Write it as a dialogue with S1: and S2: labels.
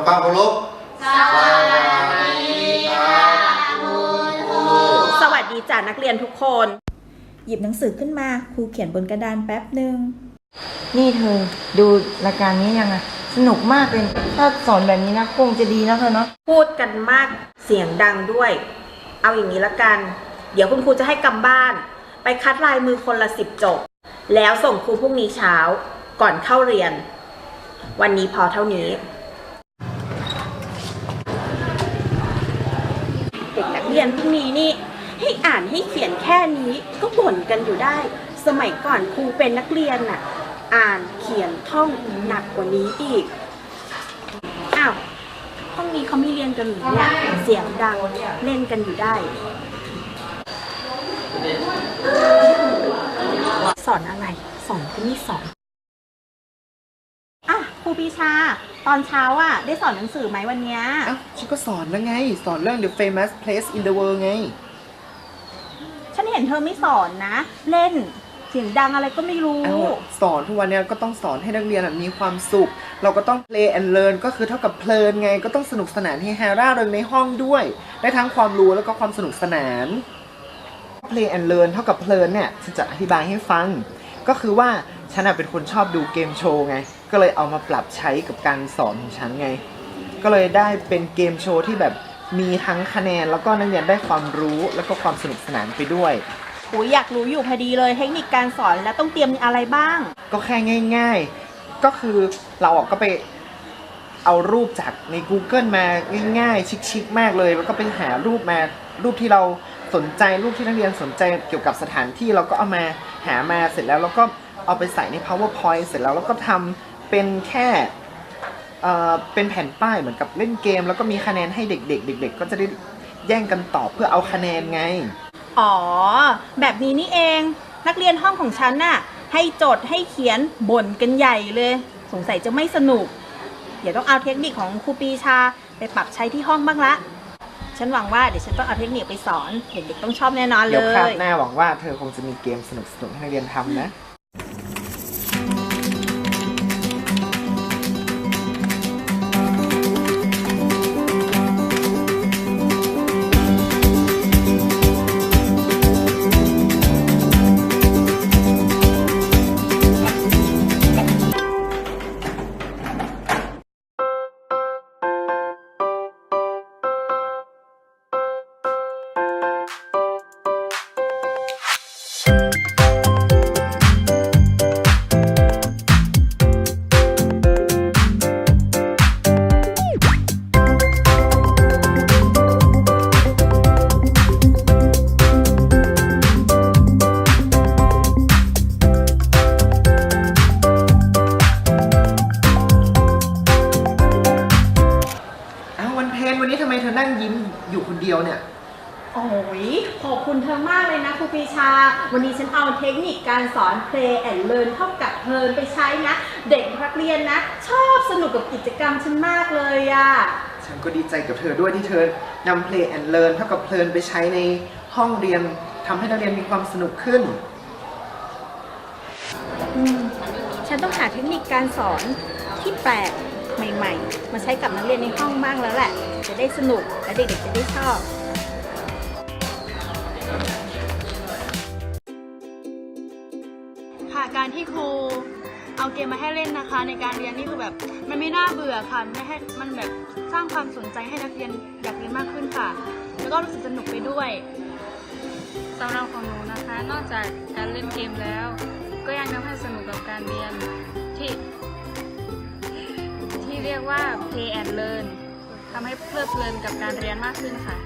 S1: ำความเคารพ
S2: สวัสดีค่ะคุณครู
S3: สวัสดีจ้านักเรียนทุกคน
S4: หยิบหนังสือขึ้นมาครูเขียนบนกระดานแป๊บหนึ่ง
S5: นี่เธอ ดูรายการนี้ยังอะสนุกมากเลยถ้าสอนแบบนี้นะคงจะดีนะเธอเนาะ
S3: พูดกันมากเสียงดังด้วย เอาอย่างนี้ละกัน เดี๋ยวคุณครูจะให้กำบ้าน ไปคัดลายมือคนละสิบจบ แล้วส่งครูพรุ่งนี้เช้าก่อนเข้าเรียน วันนี้พอเท่านี้ ด็กนักเรียนพวกนี้นี่ ให้อ่านให้เขียนแค่นี้ก็บ่นกันอยู่ได้ สมัยก่อนครูเป็นนักเรียนน่ะ อ่านเขียนท่องหนักกว่านี้อีกอ้าวห้องนี้เขาไม่เรียนกันหรือเนี่ยเสียงดังเล่นกันอยู่ได้ สอนอะไรสอนก็ไม่สอน รูปีชา ตอนเช้าอะได้สอนหนังสือไหมวันเนี้ย
S6: อ้าวฉันก็สอนแล้วไง สอนเรื่อง The Famous Place in the World ไง
S3: ฉันเห็นเธอไม่สอนนะ เล่นเสียงดังอะไรก็ไม่รู้
S6: เอ้าสอนทุกวันเนี้ยก็ต้องสอนให้นักเรียนอะมีความสุข เราก็ต้อง play and learn ก็คือเท่ากับเพลินไง ก็ต้องสนุกสนานให้ฮาร่าเริงในห้องด้วย ได้ทั้งความรู้แล้วก็ความสนุกสนาน play and learn เท่ากับเพลินเนี่ยฉันจะอธิบายให้ฟัง ก็คือว่า ฉันอะเป็นคนชอบดูเกมโชว์ไง ก็เลยเอามาปรับใช้กับการสอนของฉันไง ก็เลยได้เป็นเกมโชว์ที่แบบมีทั้งคะแนนแล้วก็นักเรียนได้ความรู้แล้วก็ความสนุกสนานไปด้วย
S3: โอ้ยอยากรู้อยู่พอดีเลยเทคนิคการสอนแล้วต้องเตรียมอะไรบ้าง
S6: ก็แค่ง่าย ๆ ก็คือเราอะก็ไปเอารูปจากใน Google มาง่าย ๆ ชิคๆมากเลยแล้วก็ไปหารูปมารูปที่เราสนใจรูปที่นักเรียนสนใจเกี่ยวกับสถานที่เราก็เอามาหามาเสร็จแล้วเราก็ เอาไปใส่ใน powerpoint เสร็จแล้วเราก็ทำเป็นแค่เอ่อเป็นแผ่นป้ายเหมือนกับเล่นเกม แล้วก็มีคะแนนให้เด็กๆ เด็ก ๆ ก็จะได้แย่งกันตอบเพื่อเอาคะแนนไง
S3: อ๋อ แบบนี้นี่เองนักเรียนห้องของฉันน่ะ ให้จดให้เขียนบ่นกันใหญ่เลย สงสัยจะไม่สนุก เดี๋ยวต้องเอาเทคนิคของครูปีชาไปปรับใช้ที่ห้องบ้างละ ฉันหวังว่าเดี๋ยวฉันต้องเอาเทคนิคไปสอน เด็กๆต้องชอบแน่นอนเล
S6: เดี๋ยวคราว
S3: ย
S6: หน้าหวังว่าเธอคงจะมีเกมสนุกๆให้นักเรียนทำนะ อนั่งยิ้มอยู่คนเดียวเนี่ย
S3: โอ้ยขอบคุณเธอมากเลยนะครูปีชา วันนี้ฉันเอาเทคนิคการสอน play and learn เท่ากับเพลินไปใช้นะ เด็กนักเรียนนะ ชอบสนุกกับกิจกรรมฉันมากเลยอะ
S6: ฉันก็ดีใจกับเธอด้วยที่เธอนำ play and learn เท่ากับเพลินไปใช้ในห้องเรียนทำให้นักเรียนมีความสนุกขึ้น
S3: อืมฉันต้องหาเทคนิคการสอนที่แปลก ใหม่ๆ มาใช้กับนักเรียนในห้องบ้างแล้วแหละ จะได้สนุกและเด็กๆจะได้ชอบ
S2: ค่ะการที่ครูเอาเกมมาให้เล่นนะคะ ในการเรียนนี่คือแบบมันไม่น่าเบื่อค่ะไม่ให้มันแบบสร้างความสนใจให้นักเรียนอยากเรียนมากขึ้นค่ะ แล้วก็รู้สึกสนุกไปด้วย
S7: สำหรับของหนูนะคะ นอกจากการเล่นเกมแล้ว ก็ยังทำให้สนุกกับการเรียนที่ที่ เรียกว่า play and learn ทำให้เพลิดเพลินกับการเรียนมากขึ้นค่ะ